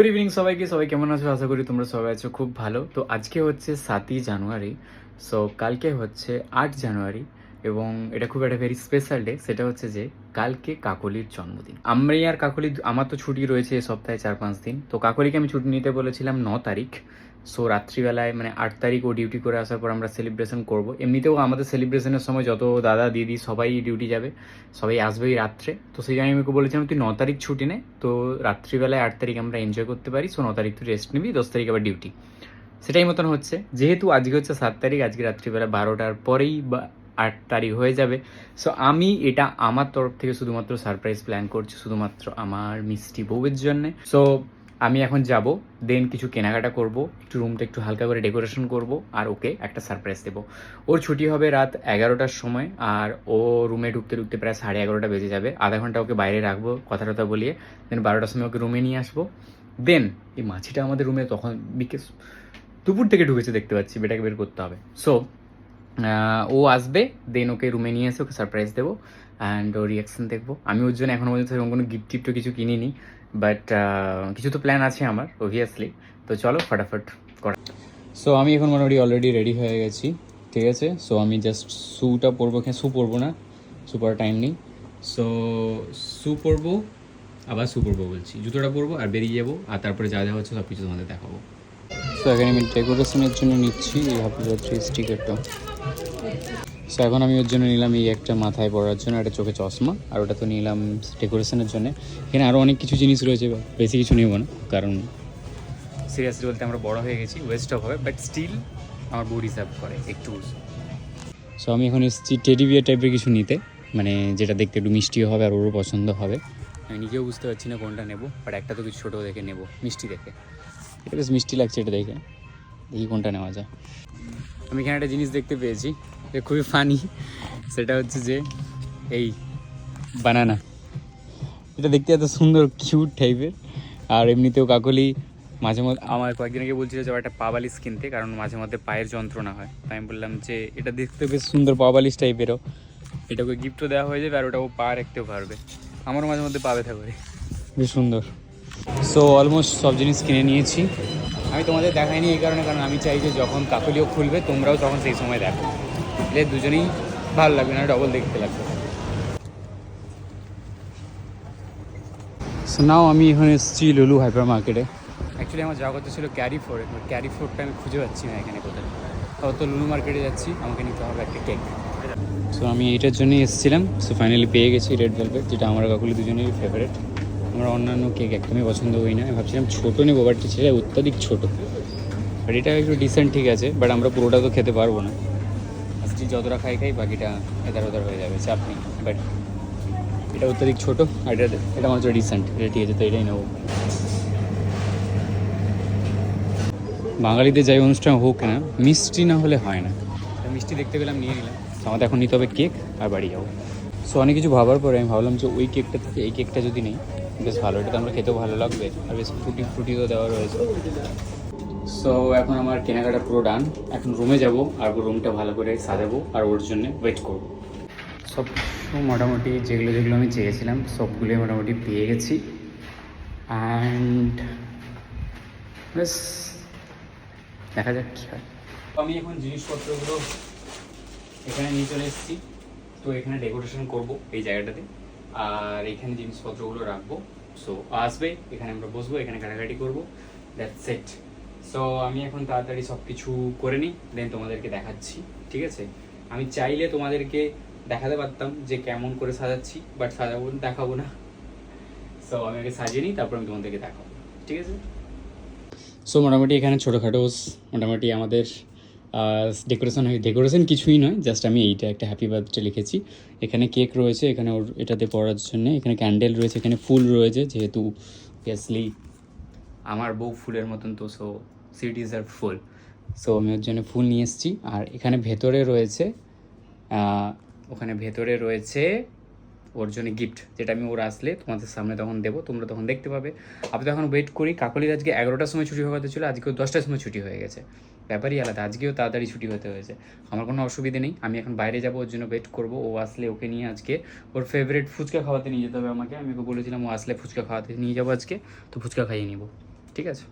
Good evening সবাইকে, সবাই কেমন আছো? আশা করি তোমরা সবাই আছো খুব ভালো। তো আজকে হচ্ছে সাতই জানুয়ারি সো কালকে হচ্ছে আট জানুয়ারি। এবং এটা খুব একটা ভেরি স্পেশাল ডে সেটা হচ্ছে যে কালকে কাকলির জন্মদিন। আমি আর কাকলি আমার তো ছুটি রয়েছে এই সপ্তাহে চার পাঁচ দিন। তো কাকলিকে আমি ছুটি নিতে বলেছিলাম ন তারিখ। সো রাত্রিবেলায় মানে আট তারিখ ও ডিউটি করে আসার পর আমরা সেলিব্রেশন করব। এমনিতেও আমাদের সেলিব্রেশনের সময় যত দাদা, দিদি সবাই ডিউটি যাবে। সবাই আসবে এই রাত্রে। তো সেই জন্য আমি বলেছিলাম, তুই ন তারিখ ছুটি নে। তো রাত্রিবেলায় আট তারিখ আমরা এনজয় করতে পারি। সো ন তারিখ তুই রেস্ট নিবি, দশ তারিখ আবার ডিউটি সেটাই মতন হচ্ছে। যেহেতু আজকে হচ্ছে সাত তারিখ, আজকে রাত্রিবেলা বারোটার পরেই বা আট তারিখ হয়ে যাবে। সো আমি এটা আমার তরফ থেকে শুধুমাত্র সারপ্রাইজ প্ল্যান করছি, শুধুমাত্র আমার মিষ্টি বউয়ের জন্য। সো আমি এখন যাব দেন কিছু কেনাকাটা করব, একটু রুমটা একটু হালকা করে ডেকোরেশন করব, আর ওকে একটা সারপ্রাইজ দেবো। ওর ছুটি হবে রাত এগারোটার সময়, আর ও রুমে ঢুকতে ঢুকতে প্রায় সাড়ে এগারোটা বেজে যাবে। আধা ঘণ্টা ওকে বাইরে রাখব কথা টথা বলিয়ে দেন বারোটার সময় ওকে রুমে নিয়ে আসব। দেন এই মাছিটা আমাদের রুমে তখন বিকেস দুপুর থেকে ঢুকেছে, দেখতে পাচ্ছি বেটাকে বের করতে হবে। সো ও আসবে দেন ওকে রুমে নিয়ে এসে ওকে সারপ্রাইজ দেবো অ্যান্ড ওর রিয়াকশন দেখব। আমি ওর জন্য এখনও পর্যন্ত এরকম কোনো গিফট টিফটও কিছু কিনিনি বাট কিছু তো প্ল্যান আছে আমার অবভিয়াসলি তো চলো, ফটাফট করা। সো আমি এখন মোটামুটি অলরেডি রেডি হয়ে গেছি, ঠিক আছে? সো আমি জাস্ট শ্যুটা পরবো, এখানে শ্যু পরবো না শ্যু পরার টাইম নেই। সো শ্যু পরবো, আবার শ্যু পরবো বলছি। জুতোটা পরবো আর বেরিয়ে যাব, আর তারপরে যা যা হচ্ছে সব কিছু তোমাদের দেখাবো। সো এখানে আমি ডেকোরেশনের জন্য নিচ্ছি, এই বার্থডে স্টিকারটা সো এখন আমি ওর জন্য নিলাম এই একটা মাথায় পরার জন্য, একটা চোখে চশমা, আর ওটা তো নিলাম ডেকোরেশনের জন্য। এখানে আরও অনেক কিছু জিনিস রয়েছে, বেশি কিছু নেব না, কারণ সিরিয়াসলি বলতে আমরা বড় হয়ে গেছি ওয়েস্ট অফ হবে বাট স্টিল আমার বউ রিজার্ভ করে, একটু। সো আমি এখন এসেছি টেডি বিয়ার টাইপের কিছু নিতে মানে যেটা দেখতে একটু মিষ্টিও হবে আর ওরও পছন্দ হবে। আমি নিজেও বুঝতে পারছি না কোনটা নেব বাট একটা তো কিছু ছোটো দেখে নেব, মিষ্টি দেখে। বেশ মিষ্টি লাগছে এটা দেখে। দেখি কোনটা নেওয়া যায়। আমি এখানে একটা জিনিস দেখতে পেয়েছি এটা খুবই ফানি সেটা হচ্ছে যে এই বানানা এটা দেখতে এত সুন্দর কিউট টাইপের আর এমনিতেও কাকলি মাঝে মধ্যে আমার কয়েকদিন আগে বলছিল যে একটা পাবালিশ কিনতে, কারণ মাঝে মধ্যে পায়ের যন্ত্রণা হয়। তাই আমি বললাম যে এটা দেখতে বেশ সুন্দর পাবালিশ টাইপেরও এটাকে গিফটও দেওয়া হয়ে যাবে, আর ওটা ও পা রাখতেও পারবে। আমারও মাঝে মধ্যে পাবে করে। বেশ সুন্দর। সো অলমোস্ট সব জিনিস কিনে নিয়েছি। আমি তোমাদের দেখাইনি এই কারণে, কারণ আমি চাই যে যখন কাকলিও খুলবে, তোমরাও তখন সেই সময় দেখো। এলে দুজনেই ভালো লাগবে, না ডবল দেখতে লাগবে। সো নাও আমি এখানে এসেছি লুলু হাইপার মার্কেটে অ্যাকচুয়ালি আমার যাওয়া কথা ছিল ক্যারি ফোর্ডে ক্যারি ফোর্ডটা আমি খুঁজে পাচ্ছি না এখানে কোথায়। তো লুলু মার্কেটে যাচ্ছি, আমাকে নিতে হবে একটা কেক সো আমি এটার জন্যই এসেছিলাম। সো ফাইনালি পেয়ে গেছি রেড ভেলভেট যেটা আমার কাকুলি দুজনেরই ফেভারিট আমরা অন্যান্য কেক একদমই পছন্দ করি না। ভাবছিলাম ছোটো নেব বাট ছেলে অত্যাধিক ছোটো। বাট এটা একটু ডিসেন্ট ঠিক আছে বাট আমরা পুরোটা তো খেতে পারব না। আজকে যতটা খাই খাই, বাকিটা এদার ওদার হয়ে যাবে, চাপ নেই। বাট এটা অত্যাধিক ছোটো, আর এটা এটা আমার হচ্ছে ডিসেন্ট এটা ঠিক আছে, তো এটাই নেব। বাঙালিদের যাই অনুষ্ঠান হোক না, মিষ্টি না হলে হয় না। মিষ্টি দেখতে পেলাম, নিয়ে নিলাম। আমাদের এখন নিতে হবে কেক, আর বাড়ি যাব। সো অনেক কিছু ভাবার পরে আমি ভাবলাম যে ওই কেকটা থেকে এই কেকটা যদি নেই বেশ ভালো এটা তো আমরা খেতেও ভালো লাগবে। আর বেশ ফ্রুটি ফ্রুটিও দেওয়া রয়েছে। সো এখন আমার কেনাকাটা পুরো ডান এখন রুমে যাব আর রুমটা ভালো করে সাজাবো আর ওর জন্য ওয়েট করব। সব মোটামুটি যেগুলো যেগুলো আমি চেয়েছিলাম সবগুলোই মোটামুটি পেয়ে গেছি। অ্যান্ড বেশ দেখা যাক কী হয়। আমি এখন জিনিসপত্রগুলো এখানে নিয়ে চলে এসেছি। তো এখানে ডেকোরেশন করব এই জায়গাটাতে। আর এখানে জিনিসপত্রগুলো রাখব। সো আসবে, এখানে আমরা বসবো, এখানে কাটাকাটি করব। দ্যাট সেট সো আমি এখন তাড়াতাড়ি সব কিছু করে নিই দেন তোমাদেরকে দেখাচ্ছি, ঠিক আছে? আমি চাইলে তোমাদেরকে দেখাতে পারতাম যে কেমন করে সাজাচ্ছি বাট সাজাবো, দেখাবো না। সো আমি আগে সাজিয়ে নিই, তারপর আমি তোমাদেরকে দেখাবো, ঠিক আছে? সো মোটামুটি এখানে ছোটোখাটো মোটামুটি আমাদের ডেকোরেশন হয় ডেকোরেশন কিছুই নয় জাস্ট আমি এইটা একটা হ্যাপি বার্থডে লিখেছি। এখানে কেক রয়েছে, এখানে ওর এটাতে পড়ার জন্য, এখানে ক্যান্ডেল রয়েছে, এখানে ফুল রয়েছে, যেহেতু অবভিয়াসলি আমার বউ ফুলের মতন তো সো সিটিজ আর ফুল। সো আমি ওর জন্য ফুল নিয়ে এসেছি, আর এখানে ভেতরে রয়েছে ওখানে ভেতরে রয়েছে ওর জন্য গিফট যেটা আমি ওর আসলে তোমাদের সামনে তখন দেবো, তোমরা তখন দেখতে পাবে। আমি তখন ওয়েট করি, কাকলির আজকে এগারোটার সময় ছুটি হওয়াতে ছিল আজকেও দশটার সময় ছুটি হয়ে গেছে। ব্যাপারই আলাদা, আজকেও তাড়াতাড়ি ছুটি হতে হয়েছে। আমার কোনো অসুবিধে নেই, আমি এখন বাইরে যাব, ওর জন্য ওয়েট করব। ও আসলে ওকে নিয়ে আজকে ওর ফেভারিট ফুচকা খাওয়াতে নিয়ে যেতে হবে আমাকে। আমি ওকে বলেছিলাম ও আসলে ফুচকা খাওয়াতে নিয়ে যাব আজকে, তো ফুচকা খাইয়ে নিবো। ঠিক আছে?